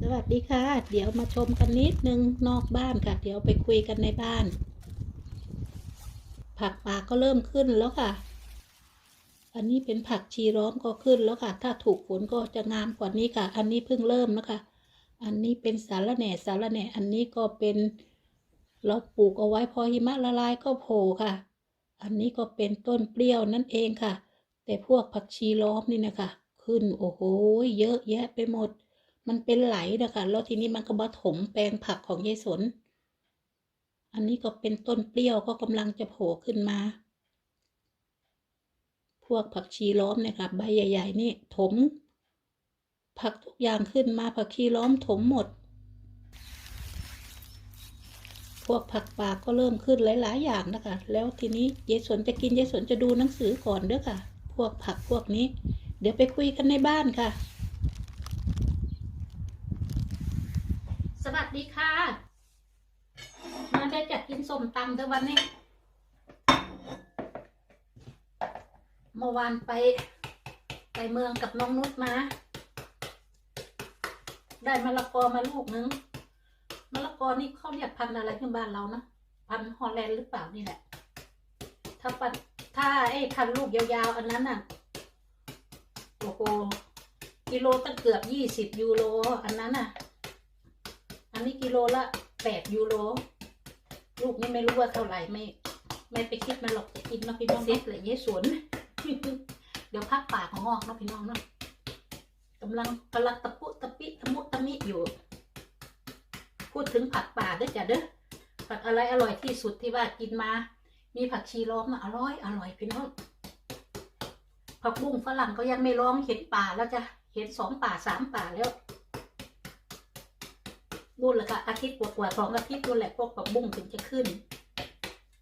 สวัสดีค่ะ เดี๋ยวมาชมกันนิดนึงนอกบ้านค่ะ เดี๋ยวไปคุยกันในบ้าน ผักป่าก็เริ่มขึ้นแล้วค่ะ อันนี้เป็นผักชีร้อมก็ขึ้นแล้วค่ะ ถ้าถูกฝนก็จะงามกว่านี้ค่ะ อันนี้เพิ่งเริ่มนะคะ อันนี้เป็นสาระแหน่สาระแหน่ อันนี้ก็เป็น เราปลูกเอาไว้พอหิมะละลายก็โผล่ค่ะ อันนี้ก็เป็นต้นเปรี้ยวนั่นเองค่ะ แต่พวกผักชีล้อมนี่นะคะ ขึ้นโอ้โหเยอะแยะไปหมด มันเป็นไหลนะคะแล้วทีนี้มันก็มาถมแปลงผักของยายสน อันนี้ก็เป็นต้นเปรี้ยวก็กำลังจะโผล่ขึ้นมา พวกผักชีล้อมนี่ยค่ะใบใหญ่ ๆ นี่ถม ผักทุกอย่างขึ้นมาผักชีล้อมถมหมด พวกผักป่าก็เริ่มขึ้นหลาย ๆ อย่างนะคะ แล้วทีนี้ยายสนจะกินยายสนจะดูหนังสือก่อนเด้อค่ะ พวกผักพวกนี้ เดี๋ยวไปคุยกันในบ้านค่ะ สวัสดีค่ะมาได้จะกินส้มตำเด้อวันนี้ เมื่อวานไป ไปเมืองกับน้องนุชมา ได้มะละกอมาลูกนึงมะละกอนี่เขาเรียกพันธุ์อะไรที่บ้านเรานะพันธุ์ฮอลแลนด์หรือเปล่านี่แหละ ถ้าปันถ้าไอ้พันลูกยาวๆ อันนั้นน่ะโอ้โหกิโลตั้งเกือบยี่สิบยูโรอันนั้นน่ะ อันนี้กิโลละแปดยูโร ลูกนี่ไม่รู้ว่าเท่าไหร่ไม่ ไม่ไปคิดมันหรอกจะกินเนาะพี่น้องเซ็ตเลยเยสวน เดี๋ยวพักปากของงอกเนาะพี่น้องเนาะกำลังกำลังตะปุตะปิตะมุตะมิอยู่ พูดถึงผักป่าเด้อจ้ะเด้อ ผักอะไรอร่อยที่สุดที่ว่ากินมา มีผักชีล้อมอะอร่อยอร่อยพี่น้อง ผักบุ้งฝรั่งก็ยังไม่ร้องเห็นป่าแล้วจะเห็นสองป่าสามป่าแล้ว นู่นแหละค่ะอาทิตย์กว่าๆสองอาทิตย์นู่นแหละพวกผักบุ้งถึงจะขึ้น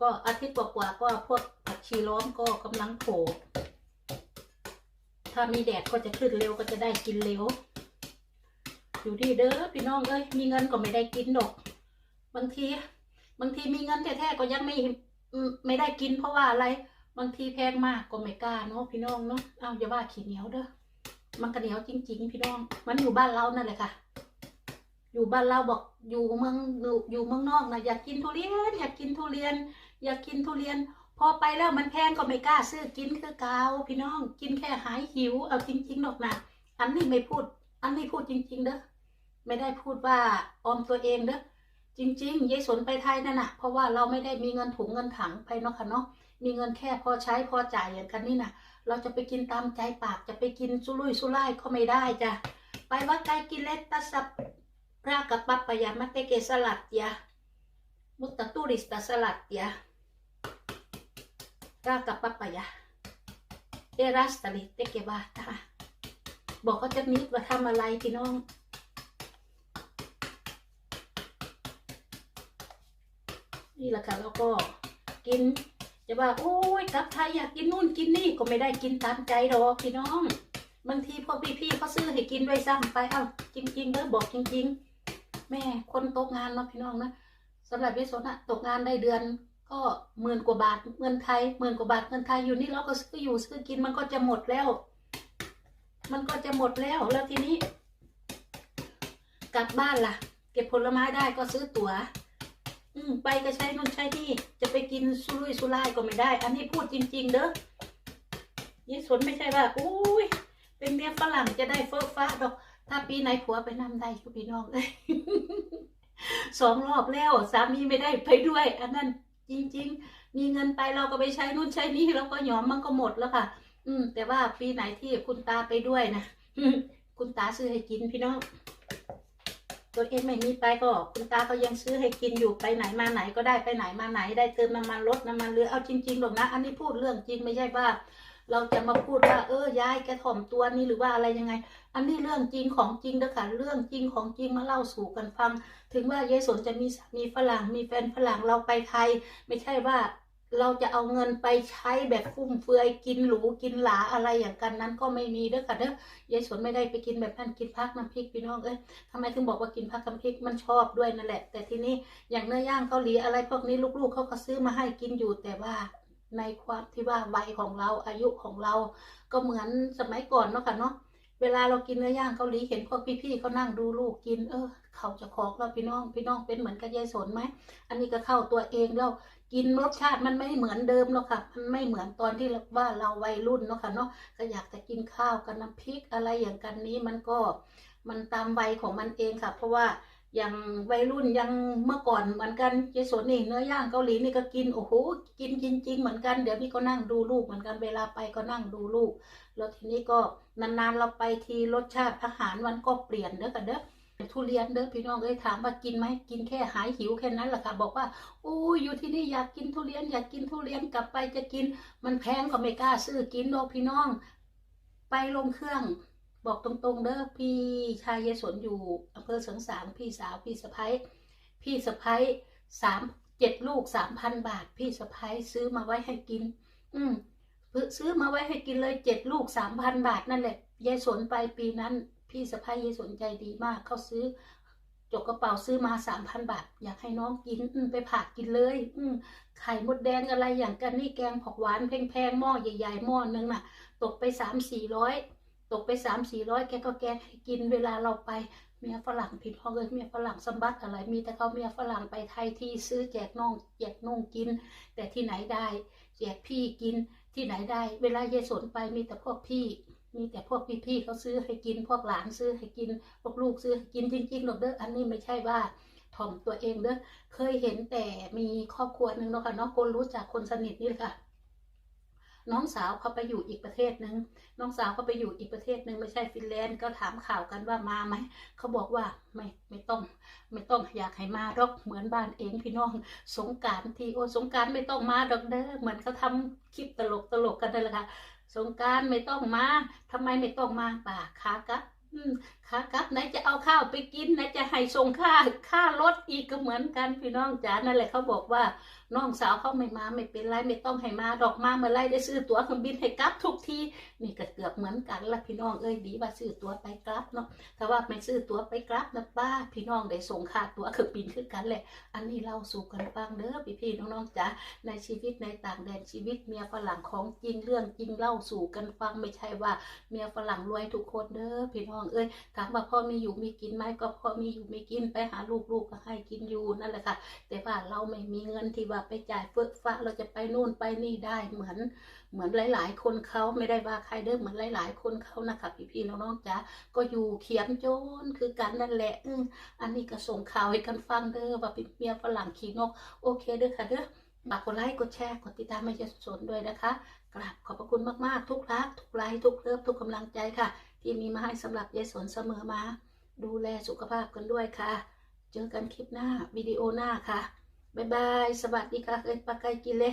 ก็อาทิตย์กว่าๆก็พวกผักชีล้อมก็กำลังโผล่ถ้ามีแดดก็จะขึ้นเร็วก็จะได้กินเร็ว อยู่ที่เด้อพี่น้องเอ้ยมีเงินก็ไม่ได้กินดอก บางที บางทีมีเงินแท้ๆก็ยังไม่ไม่ได้กินเพราะว่าอะไร บางทีแพงมากก็ไม่กล้าเนาะพี่น้องเนาะเอาอย่าว่าขี้เหนียวเด้อมันก็เหนียวจริง ๆ พี่น้อง มันอยู่บ้านเรานั่นแหละค่ะ อยู่บ้านเราบอกอยู่เมืองอยู่เมืองนอกนะอยากกินทุเรียน อยากกินทุเรียน อยากกินทุเรียน พอไปแล้วมันแพงก็ไม่กล้าซื้อกินคือเกาพี่น้องกินแค่หายหิวเอาจริงๆหรอกนะอันนี้ไม่พูด อันนี้พูดจริง ๆเด้อไม่ได้พูดว่าออมตัวเองเด้อจริงๆยายสนไปไทยนั่นน่ะ เพราะว่าเราไม่ได้มีเงินถุงเงินถังไปเนาะค่ะเนาะมีเงินแค่พอใช้พอจ่ายอย่างกันนี่นะเราจะไปกินตามใจปากจะไปกินสุรุ่ยสุร่ายก็ไม่ได้จ้ะไปว่าไกลกับปัปปายามาเตเกสลัดตตะตุริสตาสลัดยารากับ ปัปปายาเอรัสตาลิเตเกบาตาบอกเขาจะนิดว่าทำอะไรพี่น้อง นี่แหละค่ะแล้วก็กิน จะว่า โอ้ยกลับไทยอยากกินนู่นกินนี่ก็ไม่ได้กินตามใจหรอกพี่น้อง บางทีพวกพี่ๆเขาซื้อให้กินด้วยซ้ำไป เอ้าจริงๆเด้อบอกจริง ๆ แม่คนตกงานเนาะพี่น้องนะสำหรับวิศวะตกงานได้เดือน ก็หมื่นกว่าบาทเงินไทยหมื่นกว่าบาทเงินไทยอยู่นี่เราก็ซื้ออยู่ซื้อกินมันก็จะหมดแล้ว มันก็จะหมดแล้วแล้วทีนี้ กลับบ้านล่ะ เก็บผลไม้ได้ก็ซื้อตั๋ว อืมไปก็ใช้นู่นใช้นี่ จะไปกินสุรุ่ยสุร่ายก็ไม่ได้ อันนี้พูดจริง ๆ เด้อยี่สนไม่ใช่ว่าอุ้ยเป็นเมียฝรั่งจะได้เฟ้อฟ้าดอก ถ้าปีไหนผัวไปนำได้ชุพี่น้องเลยสองรอบแล้วสามีไม่ได้ไปด้วย อันนั้นจริง ๆ มีเงินไปเราก็ไปใช้นู่นใช้นี่เราก็หยอมมันก็หมดแล้วค่ะ อืม แต่ว่าปีไหนที่คุณตาไปด้วยนะคุณตาซื้อให้กินพี่น้องตัวเองไม่มีไปก็คุณตาก็ยังซื้อให้กินอยู่ไปไหนมาไหนก็ได้ไปไหนมาไหน ได้เติมน้ำมันรถน้ำมันเรือเอาจริงๆหรอกนะ อันนี้พูดเรื่องจริงไม่ใช่ว่า เราจะมาพูดว่า เออยายแกถ่อมตัวนี่หรือว่าอะไรยังไง อันนี้เรื่องจริงของจริงเด้อค่ะเรื่องจริงของจริงมาเล่าสู่กันฟัง ถึงว่ายายสนจะมีสามีฝรั่งมีแฟนฝรั่งเราไปไทย ไม่ใช่ว่าเราจะเอาเงินไปใช้แบบฟุ่มเฟือยกินหรูกินหลาอะไรอย่างกันนั้นก็ไม่มีเด้อค่ะเด้อยายสนไม่ได้ไปกินแบบนั้นกินพักน้ำพริกพี่น้องเอ้ยทำไมถึงบอกว่ากินผักกำพริกมันชอบด้วยนั่นแหละ แต่ทีนี้อย่างเนื้อย่างเกาหลีอะไรพวกนี้ลูกๆเขาก็ซื้อมาให้กินอยู่แต่ว่า ในความที่ว่าวัยของเราอายุของเรา ก็เหมือนสมัยก่อนเนาะค่ะเนาะเวลาเรากินเนื้อย่างเกาหลีเห็นพวกพี่ๆเขานั่งดูลูกกิน เออ เขาจะขอกเราพี่น้องพี่น้องเป็นเหมือนกับยายสนไหมอันนี้ก็เข้าตัวเองแล้วกินรสชาติมันไม่เหมือนเดิมหรอกค่ะ มันไม่เหมือนตอนที่ว่าเราวัยรุ่นเนาะค่ะเนาะก็อยากจะกินข้าวกับน้ำพริกอะไรอย่างกันนี้มันก็ มันตามวัยของมันเองค่ะ เพราะว่า อย่างวัยรุ่นยังเมื่อก่อนเหมือนกันเจสนนี่เนื้อย่างเกาหลีนี่ก็กินโอ้โหกินจริง ๆ เหมือนกันเดี๋ยวนี้ก็นั่งดูลูกเหมือนกันเวลาไปก็นั่งดูลูก แล้วทีนี้ก็นานๆเราไปทีรสชาติอาหารมันก็เปลี่ยนเด้อกันเด้อทุเรียนเด้อพี่น้องเอ้ยถามว่ากินไหมกินแค่หายหิวแค่นั้นแหละค่ะบอกว่าอู้อยู่ที่นี่อยากกินทุเรียนอยากกินทุเรียนกลับไปจะกิน มันแพงก็ไม่กล้าซื้อกินโดอกพี่น้อง ไปลงเครื่อง บอกตรงๆเด้อพี่ชายยายสนอยู่อำเภอเสริงสางพี่สาวพี่สะพ้ยพี่สะพ้ยสามเจ็ดลูกสามพันบาท พี่สะพ้ยซื้อมาไว้ให้กิน อืมซื้อมาไว้ให้กินเลยเจ็ดลูกสามพันบาทนั่นแหละยายสนไปปีนั้น พี่สะพ้ยยายสนใจดีมากเขาซื้อจกกระเป๋าซื้อมาสามพันบาท อยากให้น้องกินไปผักกินเลย อืมไข่มดแดงอะไรอย่างกันนี่แกงผักหวานแพงๆหม้อใหญ่ ๆ หม้อนึงน่ะ ตกไปสามสี่ร้อย ตกไปสามสี่ร้อยแกก็แกให้กินเวลาเราไปเมียฝรั่งผิดพ่อเลยเมียฝรั่งสมบัติอะไร มีแต่เขาเมียฝรั่งไปไทยที่ซื้อแจกน้องแจกน้องกิน แต่ที่ไหนได้ แจกพี่กินที่ไหนได้ เวลายายสนไปมีแต่พวกพี่ มีแต่พวกพี่ๆเขาซื้อให้กิน พวกหลานซื้อให้กิน พวกลูกซื้อให้กินจริงๆหรอกเด้ออันนี้ไม่ใช่ว่าถ่อมตัวเองเด้อเคยเห็นแต่มีครอบครัวหนึ่งเนาะค่ะเนาะคนรู้จักคนสนิทนี่แหละค่ะ น้องสาวเขาไปอยู่อีกประเทศหนึ่งน้องสาวเขาไปอยู่อีกประเทศหนึ่งไม่ใช่ฟินแลนด์ก็ถามข่าวกันว่ามาไหมเขาบอกว่าไม่ไม่ต้อง ไม่ต้องอยากให้มาหรอกเหมือนบ้านเองพี่น้องสงการทีโอสงการไม่ต้องมาดอกเด้อเหมือนเขาทำคลิปตลกตลกกันนั่นแหละค่ะสงการไม่ต้องมาทำไมไม่ต้องมาป่าขากับอืมขากลับไหนจะเอาข้าวไปกินไหนจะให้ส่งค่าค่ารถอีกก็เหมือนกันพี่น้องจ๋านั่นแหละเขาบอกว่าน้องสาวเขาไม่มาไม่เป็นไรไม่ต้องให้มาดอกมาเมื่อไรได้ซื้อตั๋วเครื่องบินให้กลับทุกทีนี่ก็เกือบเหมือนกันละพี่น้องเอ้ยดีว่าซื้อตั๋วไปกลับเนาะถ้าว่าไม่ซื้อตั๋วไปกลับนะป้า พี่น้องได้ส่งค่าตั๋วเครื่องบินคือกันแหละ อันนี้เล่าสู่กันฟังเด้อพี่พี่ๆน้องๆจ๋าในชีวิตในต่างแดนชีวิตเมียฝรั่งของจริงเรื่องจริงเล่าสู่กันฟังไม่ใช่ว่า เมียฝรั่งรวยทุกคนเด้อพี่น้องเอ้ยถามว่าพ่อมีอยู่มีกินไหมก็พ่อมีอยู่มีกินไปหาลูกๆก็ให้กินอยู่นั่นแหละค่ะ แต่ว่าเราไม่มีเงินที่ว่าไปจ่ายเฟื่อฟ้าเราจะไปนู่นไปนี่ได้เหมือนเหมือนหลาย ๆ คนเขาไม่ได้ว่าใครเด้อเหมือนหลาย ๆ คนเขานะคะพี่ๆน้องๆจ๋าก็อยู่เขียนโจนคือกันนั่นแหละอือันนี้ก็ส่งข่าวให้กันฟังเด้อว่าเป็นเมียฝรั่งขี่นก โอเคเด้อค่ะเด้อฝากกดไลค์กดแชร์กดติดตามไม่จะสนด้วยนะคะกราบขอบพระคุณมากๆ ทุกรัก ทุกไลค์ทุกเลิฟทุกกำลังใจค่ะ ที่มีมาให้สำหรับยายสนเสมอมา ดูแลสุขภาพกันด้วยค่ะ เจอกันคลิปหน้าวิดีโอหน้าค่ะ บ๊ายบาย สวัสดีค่ะเอ้ยปากไกกินเลย